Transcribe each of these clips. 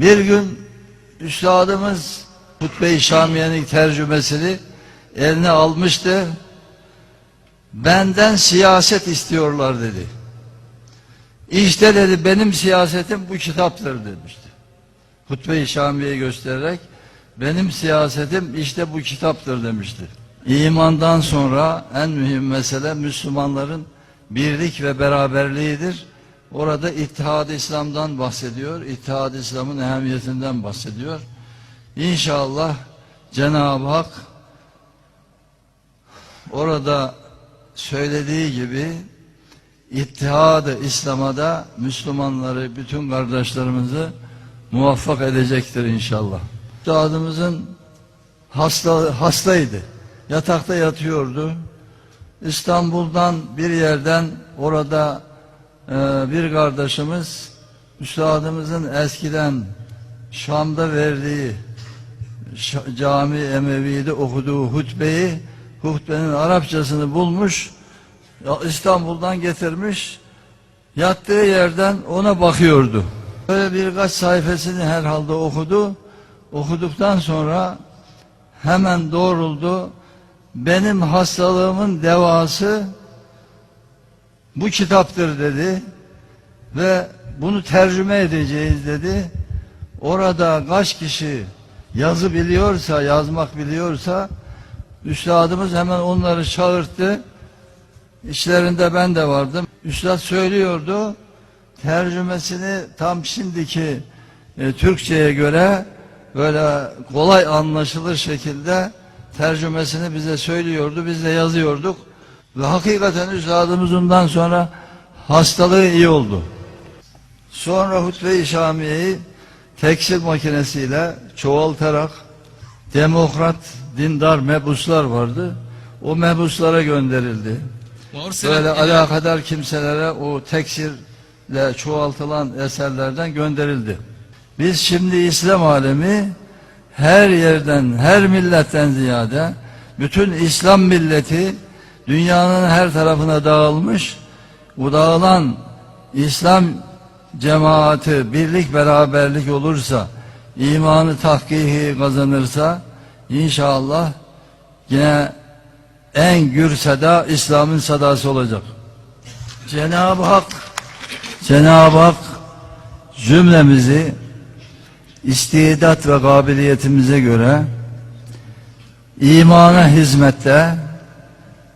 Bir gün üstadımız Hutbe-i Şamiye'nin tercümesini eline almıştı. Benden siyaset istiyorlar dedi. İşte dedi benim siyasetim bu kitaptır demişti. Hutbe-i Şamiye'yi göstererek benim siyasetim işte bu kitaptır demişti. İmandan sonra en mühim mesele Müslümanların birlik ve beraberliğidir. Orada İttihad-ı İslam'dan bahsediyor. İttihad-ı İslam'ın ehemmiyetinden bahsediyor. İnşallah Cenab-ı Hak orada söylediği gibi İttihad-ı İslam'a da Müslümanları, bütün kardeşlerimizi muvaffak edecektir inşallah. Üstadımızın hasta, hastaydı. Yatakta yatıyordu. İstanbul'dan bir yerden orada bir kardeşimiz Üstadımızın eskiden Şam'da verdiği cami Emevi'de okuduğu hutbeyi hutbenin Arapçasını bulmuş İstanbul'dan getirmiş yattığı yerden ona bakıyordu. Böyle birkaç sayfasını herhalde okudu. Okuduktan sonra hemen doğruldu. Benim hastalığımın devası bu kitaptır dedi ve bunu tercüme edeceğiz dedi. Orada kaç kişi yazı biliyorsa, yazmak biliyorsa üstadımız hemen onları çağırttı. İçlerinde ben de vardım. Üstad söylüyordu. Tercümesini tam şimdiki e, Türkçe'ye göre böyle kolay anlaşılır şekilde tercümesini bize söylüyordu. Biz de yazıyorduk. Ve hakikaten üstadımız ondan sonra hastalığı iyi oldu. Sonra hutbe-i şamiyeyi tekstil makinesiyle çoğaltarak demokrat, dindar mebuslar vardı. O mebuslara gönderildi. Böyle alakadar kimselere o teksirle çoğaltılan eserlerden gönderildi. Biz şimdi İslam alemi her yerden, her milletten ziyade bütün İslam milleti dünyanın her tarafına dağılmış. Bu dağılan İslam cemaati birlik beraberlik olursa, imanı tahkiki kazanırsa inşallah yine en gür seda İslam'ın sadası olacak. Cenab-ı Hak Cenab-ı Hak cümlemizi istidat ve kabiliyetimize göre imana hizmette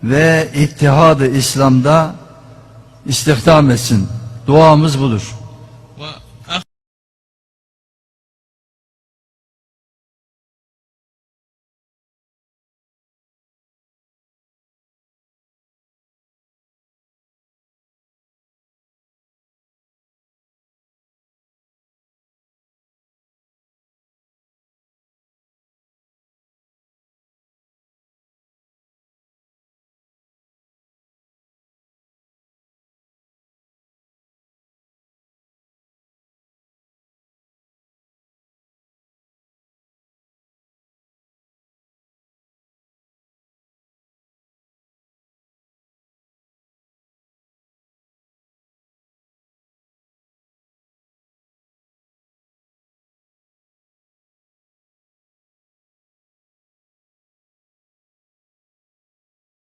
ve ittihadı İslam'da istihdam etsin. Duamız budur.